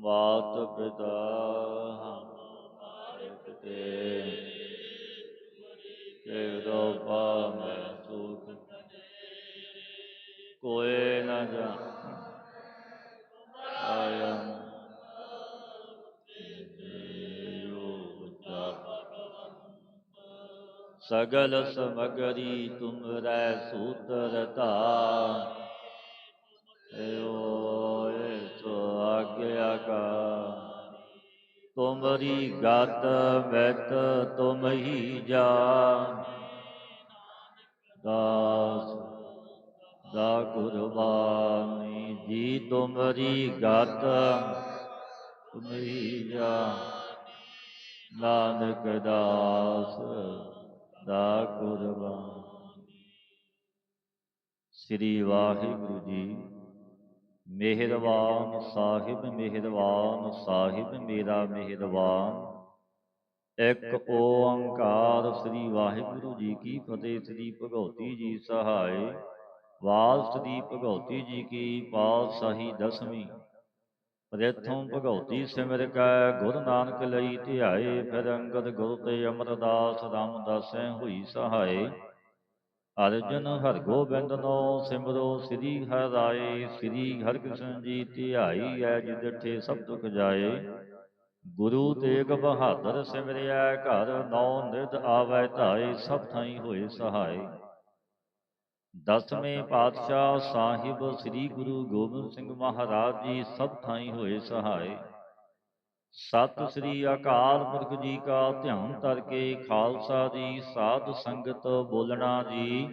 ਮਾਤ ਪਿਤਾ ਹਮਾਰੇ ਪਿਤੇ ਤੇਰੋ ਪਾਮੈ ਸੁਖ। ਕੋਏ ਨ ਜਾਣ। ਆਯੰ ਸਗਲ ਸਮਗਰੀ ਤੁਮਰੈ ਸੂਤਰ ਧਾਰ। ਤੁਮਰੀ ਗਤ ਬੈਤ ਤੁਮ ਹੀ ਜਾ ਦਾਸ। ਦਾ ਕੁਰਬਾਨੀ ਜੀ ਤੁਮਰੀ ਗਤ ਤੁਮ ਹੀ ਜਾ ਨਾਨਕ ਦਾਸ। ਦਾ ਕੁਰਬਾਨ ਸ੍ਰੀ ਵਾਹਿਗੁਰੂ ਜੀ ਮਿਹਰਬਾਨ ਸਾਹਿਬ ਮਿਹਰਬਾਨ ਸਾਹਿਬ, ਮੇਰਾ ਮਿਹਰਬਾਨ। ਇੱਕ ਓੰਕਾਰ ਸ੍ਰੀ ਵਾਹਿਗੁਰੂ ਜੀ ਕੀ ਫਤਿਹ, ਸ੍ਰੀ ਭਗਉਤੀ ਜੀ ਸਹਾਇ ਵਾਲ ਸ੍ਰੀ ਭਗਉਤੀ ਜੀ ਕੀ ਪਾਤਸ਼ਾਹੀ ਦਸਵੀਂ। ਪ੍ਰਥਮ ਭਗਉਤੀ ਸਿਮਰ ਕੈ, ਗੁਰੂ ਨਾਨਕ ਲਈ ਧਿਆਏ, ਫਿਰ ਅੰਗਦ ਗੁਰੂ ਤੇ ਅਮਰਦਾਸ ਰਾਮਦਾਸੈ ਹੋਈ ਸਹਾਇ ਅਰਜਨ ਹਰਗੋਬਿੰਦ ਨੋ ਸਿਮਰੋ, ਸ੍ਰੀ ਹਰਿ ਰਾਏ ਸ੍ਰੀ ਹਰਿਕ੍ਰਿਸ਼ਨ ਜੀ ਧਿਆਈ ਐ ਜਿਦਠੇ ਸਭ ਦੁਖ ਜਾਏ। ਗੁਰੂ ਤੇਗ ਬਹਾਦਰ ਸਿਮਰਿਆ, ਘਰ ਨੌ ਨਿਰਦ ਆਵੈ ਧਾਏ, ਸਭ ਥਾਈ ਹੋਏ ਸਹਾਈ ਦਸਵੇਂ ਪਾਤਸ਼ਾਹ ਸਾਹਿਬ ਸ੍ਰੀ ਗੁਰੂ ਗੋਬਿੰਦ ਸਿੰਘ ਮਹਾਰਾਜ ਜੀ, ਸਭ ਥਾਈ ਹੋਏ ਸਹਾਈ ਸਤਿ ਸ੍ਰੀ ਅਕਾਲ ਪੁਰਖ ਜੀ ਕਾ ਧਿਆਨ ਧਰ ਕੇ ਖਾਲਸਾ ਜੀ ਸਾਧ ਸੰਗਤ ਬੋਲਣਾ ਜੀ।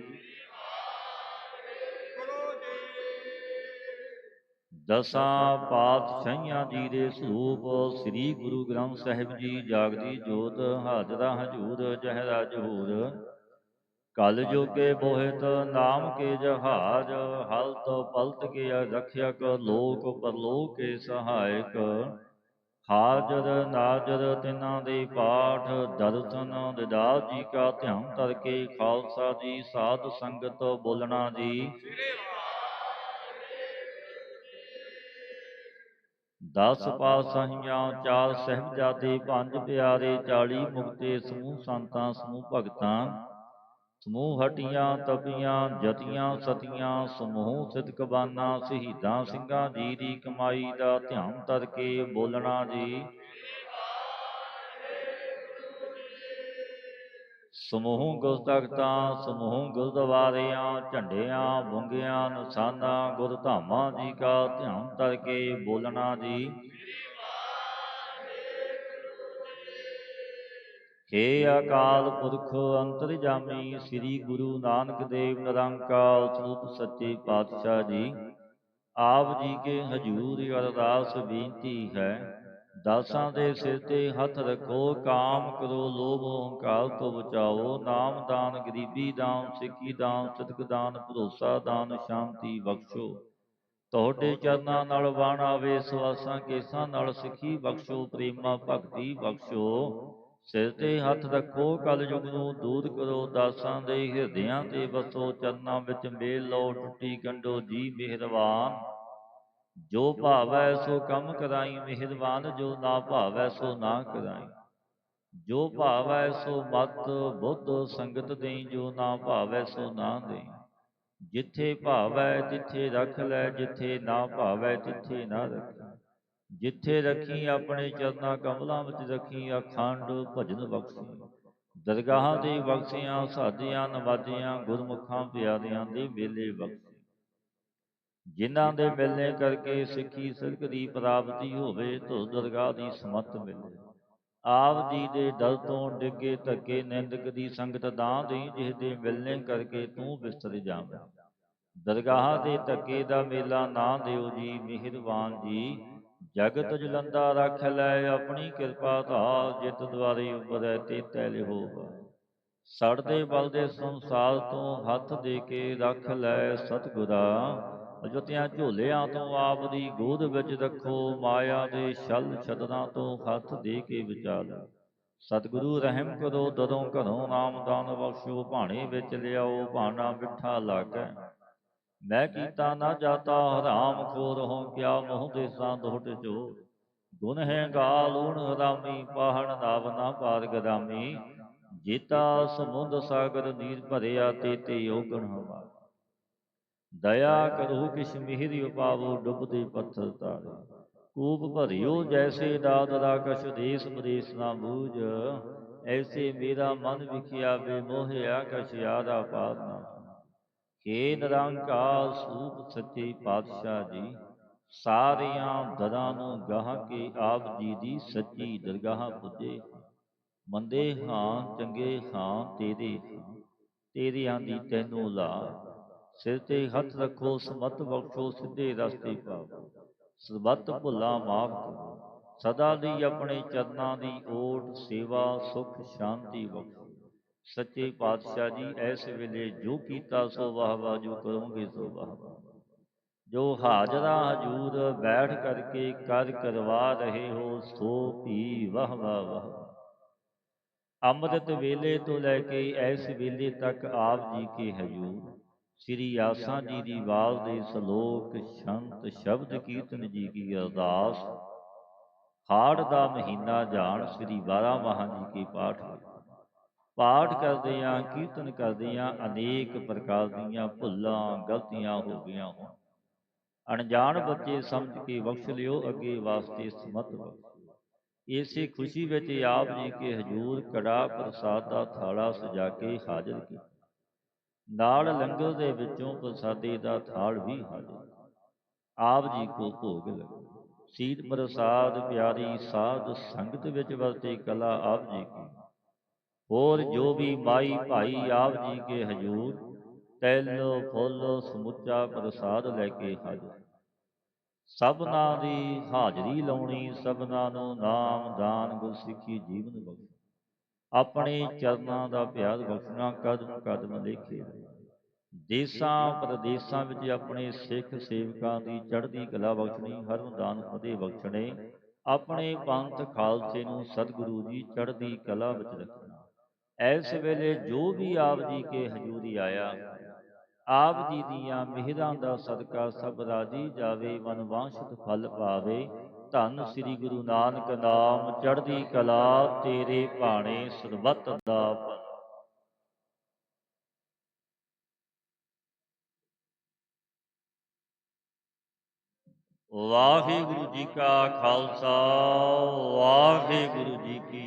ਦਸਾਂ ਪਾਤਸ਼ਾਹੀਆਂ ਜੀ ਦੇ ਸਰੂਪ ਸ੍ਰੀ ਗੁਰੂ ਗ੍ਰੰਥ ਸਾਹਿਬ ਜੀ ਜਾਗਦੀ ਜੋਤ ਹਾਜ਼ਰਾ ਹਜੂਰ ਜਹਰਾ। ਜਹੂਰ। ਕਲ ਜੋਗੇ ਬੋਹਿਤ ਨਾਮ ਕੇ ਜਹਾਜ ਹਲਤ ਪਲਤ ਕੇ ਰਖਿਅਕ ਲੋਕ ਪਰਲੋਕ ਕੇ ਸਹਾਇਕ। ਹਾਜ਼ਰ ਨਾਜ਼ਰ ਤਿਨਾਂ ਦੇ ਪਾਠ, ਦਰਸ਼ਨ ਦਿਦਾਰ ਜੀ ਕਾ ਧਿਆਨ ਕਰਕੇ ਖਾਲਸਾ ਜੀ, ਸਾਧ ਸੰਗਤ ਬੋਲਣਾ ਜੀ। ਦਸ ਪਾਤਸ਼ਾਹੀਆਂ, ਚਾਰ ਸਹਿਬਜ਼ਾਦੇ, ਪੰਜ ਪਿਆਰੇ 40 ਮੁਕਤੇ, ਸਮੂਹ ਸੰਤਾਂ, ਸਮੂਹ ਭਗਤਾਂ ਸਮੂਹ ਹਟੀਆਂ, ਤਪੀਆਂ, ਜਤੀਆਂ, ਸਤੀਆਂ, ਸਮੂਹ ਸਿਦਕਬਾਨਾ ਸ਼ਹੀਦਾਂ ਸਿੰਘਾਂ ਜੀ ਦੀ ਕਮਾਈ ਦਾ ਧਿਆਨ ਧਰ ਕੇ ਬੋਲਣਾ ਜੀ। ਸਮੂਹ ਗੁਰਤਖਤਾਂ ਸਮੂਹ ਗੁਰਦੁਆਰਿਆਂ, ਝੰਡਿਆਂ, ਬੁੰਗਿਆਂ, ਨਿਸ਼ਾਨਾਂ, ਗੁਰਧਾਮਾਂ ਜੀ ਕਾ ਧਿਆਨ ਧਰ ਕੇ ਬੋਲਣਾ ਜੀ। ਹੇ ਅਕਾਲ ਪੁਰਖ ਅੰਤਰਜਾਮੀ ਸ੍ਰੀ ਗੁਰੂ ਨਾਨਕ ਦੇਵ ਨਿਰੰਕਾਰ ਸਰੂਪ ਸੱਚੇ ਪਾਤਸ਼ਾਹ ਜੀ, ਆਪ ਜੀ ਕੇ ਹਜੂਰ ਅਰਦਾਸ ਬੇਨਤੀ ਹੈ, ਦਾਸਾਂ ਦੇ ਸਿਰ ਤੇ ਹੱਥ ਰੱਖੋ, ਕਾਮ ਕਰੋ, ਲੋਭ ਹੰਕਾਰ ਤੋਂ ਬਚਾਓ, ਨਾਮ ਦਾਨ, ਗਰੀਬੀ ਦਾਨ, ਸਿੱਖੀ ਦਾਨ ਸਤਿਕ ਦਾਨ, ਭਰੋਸਾ ਦਾਨ, ਸ਼ਾਂਤੀ ਬਖਸ਼ੋ। ਤੁਹਾਡੇ ਚਰਨਾਂ ਨਾਲ ਵਾਣ ਆਵੇ, ਸਵਾਸਾਂ ਕੇਸਾਂ ਨਾਲ ਸਿੱਖੀ ਬਖਸ਼ੋ, ਪ੍ਰੇਮਾ ਭਗਤੀ ਬਖਸ਼ੋ। ਸਿਰ ਤੇ ਹੱਥ ਰੱਖੋ ਕਲ ਯੁਗ ਨੂੰ ਦੂਰ ਕਰੋ ਦਾਸਾਂ ਦੇ ਹਿਰਦਿਆਂ ਤੇ ਵਸੋ ਚਰਨਾਂ ਵਿੱਚ ਮੇਲ ਲਓ ਟੁੱਟੀ ਗੰਢੋ ਜੀ ਮਿਹਰਬਾਨ। ਜੋ ਭਾਵੈ ਸੋ ਕੰਮ ਕਰਾਈ ਮਿਹਰਬਾਨ ਜੋ ਨਾ ਭਾਵੈ ਸੋ ਨਾ ਕਰਾਈ। ਜੋ ਭਾਵੈ ਸੋ ਮਤ ਬੁੱਧ ਸੰਗਤ ਦੇਈ ਜੋ ਨਾ ਭਾਵੈ ਸੋ ਨਾ ਦੇਈ। ਜਿੱਥੇ ਭਾਵੈ ਤਿੱਥੇ ਰੱਖ ਲੈ ਜਿੱਥੇ ਨਾ ਭਾਵੈ ਤਿੱਥੇ ਨਾ ਰੱਖੀ। ਜਿੱਥੇ ਰੱਖੀ ਆਪਣੇ ਚਰਨਾਂ ਕਮਲਾਂ ਵਿੱਚ ਰੱਖੀ ਅਖੰਡ ਭਜਨ ਬਖਸ਼ੀ। ਦਰਗਾਹਾਂ ਦੇ ਬਖਸ਼ੀਆਂ ਸਾਧੀਆਂ ਨਵਾਜੀਆਂ ਗੁਰਮੁਖਾਂ ਪਿਆਰਿਆਂ ਦੇ ਮੇਲੇ ਬਖਸ਼ੀ। ਜਿਨ੍ਹਾਂ ਦੇ ਮਿਲਨੇ ਕਰਕੇ ਸਿੱਖੀ ਸਿਰਕ ਦੀ ਪ੍ਰਾਪਤੀ ਹੋਵੇ ਤੋ ਦਰਗਾਹ ਦੀ ਸਮਤ ਮਿਲੇ। ਆਪ ਜੀ ਦੇ ਦਰ ਤੋਂ ਡਿੱਗੇ ਧੱਕੇ ਨਿੰਦਕ ਦੀ ਸੰਗਤ ਦਾਂ ਦੇ ਜਿਸ ਦੇ ਮਿਲਨੇ ਕਰਕੇ ਤੂੰ ਵਿਸਰ ਜਾਵੇਂ। ਦਰਗਾਹਾਂ ਦੇ ਧੱਕੇ ਦਾ ਮੇਲਾ ਨਾ ਦਿਓ ਜੀ ਮਿਹਰਬਾਨ ਜੀ। ਜਗਤ ਜਲੰਦਾ ਰੱਖ ਲੈ, ਆਪਣੀ ਕਿਰਪਾ ਧਾਰ ਜਿਤ ਦੁਆਰੇ ਉਪਰੈ ਤੇ ਤੈ ਲਿਹੋ ਸੜਦੇ ਬਲਦੇ ਸੰਸਾਰ ਤੋਂ ਹੱਥ ਦੇ ਕੇ ਰੱਖ ਲੈ ਸਤਿਗੁਰਾ, ਅਜੋਤਿਆਂ ਝੋਲਿਆਂ ਤੋਂ ਆਪ ਦੀ ਗੋਦ ਵਿੱਚ ਰੱਖੋ, ਮਾਇਆ ਦੇ ਛਲ ਛਦਨਾ ਤੋਂ ਹੱਥ ਦੇ ਕੇ ਵਿਚਾਰ ਸਤਿਗੁਰੂ ਰਹਿਮ ਕਰੋ ਦਦੋਂ ਘਰੋਂ ਨਾਮਦਾਨ ਬਖਸ਼ੋ, ਭਾਣੇ ਵਿੱਚ ਲਿਆਓ ਭਾਣਾ ਮਿੱਠਾ ਲਾਗੈ ਮੈਂ ਕੀਤਾ ਨਾ ਜਾਤਾ, ਹਰਾਮ ਖੋਰ ਹੋ ਕਿਆ ਮੋਹ ਦੇਸਾਂ ਦੋਟ ਜੋ। ਗੁਣ ਹੈ ਗਾਲੂਣ ਹਰਾਮੀ, ਪਾਹਣ ਨਾਵਨਾ ਪਾਰ ਗਰਾਮੀ ਜੀਤਾ ਸਮੁੰਦ ਸਾਗਰ ਨੀਰ ਭਰਿਆ, ਤੇ ਤੇ ਓਗਣ ਹਵਾ। ਦਇਆ ਕਰੋ ਕਿਛ ਮਿਹਰੀ ਉਪਾਵੋ, ਡੁੱਬਦੇ ਪੱਥਰ ਤਾਰੇ। ਕੂਪ ਭਰਿਓ ਜੈਸੇ ਦਾ ਰਾਕਸ਼ ਦੇਸ ਪ੍ਰਦੇਸ ਨਾ ਬੂਝ। ਐਸੇ ਮੇਰਾ ਮਨ ਵਿਖਿਆ ਬੇ ਮੋਹਿਆ ਕਛ ਯਾਦਾ ਪਾਰ ਨਾ ਕੇ ਨਿਰੰਕਾਰ ਸੂਪ ਸੱਚੇ ਪਾਤਸ਼ਾਹ ਜੀ, ਸਾਰੀਆਂ ਦਰਾਂ ਨੂੰ ਗਾਹ ਕੇ ਆਪ ਜੀ ਦੀ ਸੱਚੀ ਦਰਗਾਹ ਪੁੱਜੇ। ਮੰਦੇ ਹਾਂ, ਚੰਗੇ ਹਾਂ, ਤੇਰੇ ਹਾਂ, ਤੇਰਿਆਂ ਦੀ ਤੈਨੂੰ ਲਾ ਸਿਰ ਤੇ ਹੱਥ ਰੱਖੋ, ਸਮਤ ਬਖਸ਼ੋ, ਸਿੱਧੇ ਰਸਤੇ ਪਾਓ ਸਰਬੱਤ ਭੁੱਲਾ ਮਾਫ ਕਰੋ। ਸਦਾ ਦੀ ਆਪਣੇ ਚਰਨਾਂ ਦੀ ਓਟ, ਸੇਵਾ, ਸੁਖ, ਸ਼ਾਂਤੀ ਬਖਸ਼ੋ। ਸੱਚੇ ਪਾਤਸ਼ਾਹ ਜੀ ਐਸ ਵੇਲੇ ਜੋ ਕੀਤਾ ਸੋ ਵਾਹ ਵਾਹ ਜੋ ਕਰੋਗੇ ਸੋ ਵਾਹ ਵਾਹ ਜੋ ਹਾਜ਼ਰਾ ਹਜੂਰ ਬੈਠ ਕਰਕੇ ਕਰ ਕਰਵਾ ਰਹੇ ਹੋ ਸੋ ਵੀ ਵਾਹ ਵਾਹ ਵਾਹ। ਅੰਮ੍ਰਿਤ ਵੇਲੇ ਤੋਂ ਲੈ ਕੇ ਐਸ ਵੇਲੇ ਤੱਕ ਆਪ ਜੀ ਕੇ ਹਜੂਰ ਸ੍ਰੀ ਆਸਾਂ ਜੀ ਦੀ ਬਾਲ ਦੇ ਸ਼ਲੋਕ ਸ਼ੰਤ ਸ਼ਬਦ ਕੀਰਤਨ ਜੀ ਕੀ ਅਰਦਾਸ। ਹਾੜ ਦਾ ਮਹੀਨਾ ਜਾਣ ਸ੍ਰੀ 12 ਮਹਾਂ ਜੀ ਕੀ ਪਾਠ ਪਾਠ ਕਰਦੇ ਆਂ ਕੀਰਤਨ ਕਰਦੇ ਆਂ ਅਨੇਕ ਪ੍ਰਕਾਰ ਦੀਆਂ ਭੁੱਲਾਂ, ਗਲਤੀਆਂ ਹੋ ਗਈਆਂ ਹੋਣ। ਅਣਜਾਣ ਬੱਚੇ ਸਮਝ ਕੇ ਬਖਸ਼ ਲਿਓ ਅੱਗੇ ਵਾਸਤੇ ਸਮਤ ਬਖਸ਼ੋ ਇਸੇ ਖੁਸ਼ੀ ਵਿੱਚ ਆਪ ਜੀ ਕੇ ਹਜੂਰ ਕੜਾ ਪ੍ਰਸਾਦ ਦਾ ਥਾਲਾ ਸਜਾ ਕੇ ਹਾਜ਼ਰ ਕੀਤਾ। ਨਾਲ ਲੰਗਰ ਦੇ ਵਿੱਚੋਂ ਪ੍ਰਸਾਦੇ ਦਾ ਥਾਲ ਵੀ ਹਾਜ਼ਰ ਆਪ ਜੀ ਕੋ ਭੋਗ ਲਗੋ। ਸੀਤ ਪ੍ਰਸਾਦ ਪਿਆਰੀ ਸਾਧ ਸੰਗਤ ਵਿੱਚ ਵਰਤੇ ਕਲਾ ਆਪ ਜੀ ਕੀ। ਹੋਰ ਜੋ ਵੀ ਮਾਈ ਭਾਈ ਆਪ ਜੀ ਕੇ ਹਜੂਰ ਤੈਲ ਫੁੱਲ ਸਮੁੱਚਾ ਪ੍ਰਸਾਦ ਲੈ ਕੇ ਹਾਜ਼ਰ। ਸਭਨਾ ਦੀ ਹਾਜ਼ਰੀ ਲਾਉਣੀ ਸਭਨਾ ਨੂੰ ਨਾਮ ਦਾਨ ਗੁਰਸਿੱਖੀ ਜੀਵਨ ਬਖਸ਼। ਆਪਣੇ ਚਰਨਾਂ ਦਾ ਪਿਆਰ ਬਖਸ਼ਣਾ ਕਦਮ ਕਦਮ ਲੇਖੇ। ਦੇਸਾਂ ਪ੍ਰਦੇਸਾਂ ਵਿੱਚ ਆਪਣੇ ਸਿੱਖ ਸੇਵਕਾਂ ਦੀ ਚੜ੍ਹਦੀ ਕਲਾ ਬਖਸ਼ਣੀ ਹਰਮਦਾਨ ਫਤਿਹ ਬਖਸ਼ਣੇ। ਆਪਣੇ ਪੰਥ ਖਾਲਸੇ ਨੂੰ ਸਤਿਗੁਰੂ ਜੀ ਚੜ੍ਹਦੀ ਕਲਾ ਵਿੱਚ ਰੱਖਣਾ। ਐਸ ਵੇਲੇ ਜੋ ਵੀ ਆਪ ਜੀ ਕੇ ਹਜ਼ੂਰੀ ਆਇਆ ਆਪ ਜੀ ਦੀਆਂ ਮਿਹਰਾਂ ਦਾ ਸਦਕਾ ਸਭ ਰਾਜੀ ਜਾਵੇ ਮਨ ਵਾਂਛਿਤ ਫਲ ਪਾਵੇ। ਧੰਨ ਸ੍ਰੀ ਗੁਰੂ ਨਾਨਕ ਨਾਮ ਚੜ੍ਹਦੀ ਕਲਾ ਤੇਰੇ ਭਾਣੇ ਸਰਬੱਤ ਦਾ ਵਾਹਿਗੁਰੂ ਜੀ ਕਾ ਖਾਲਸਾ ਵਾਹਿਗੁਰੂ ਜੀ ਕੀ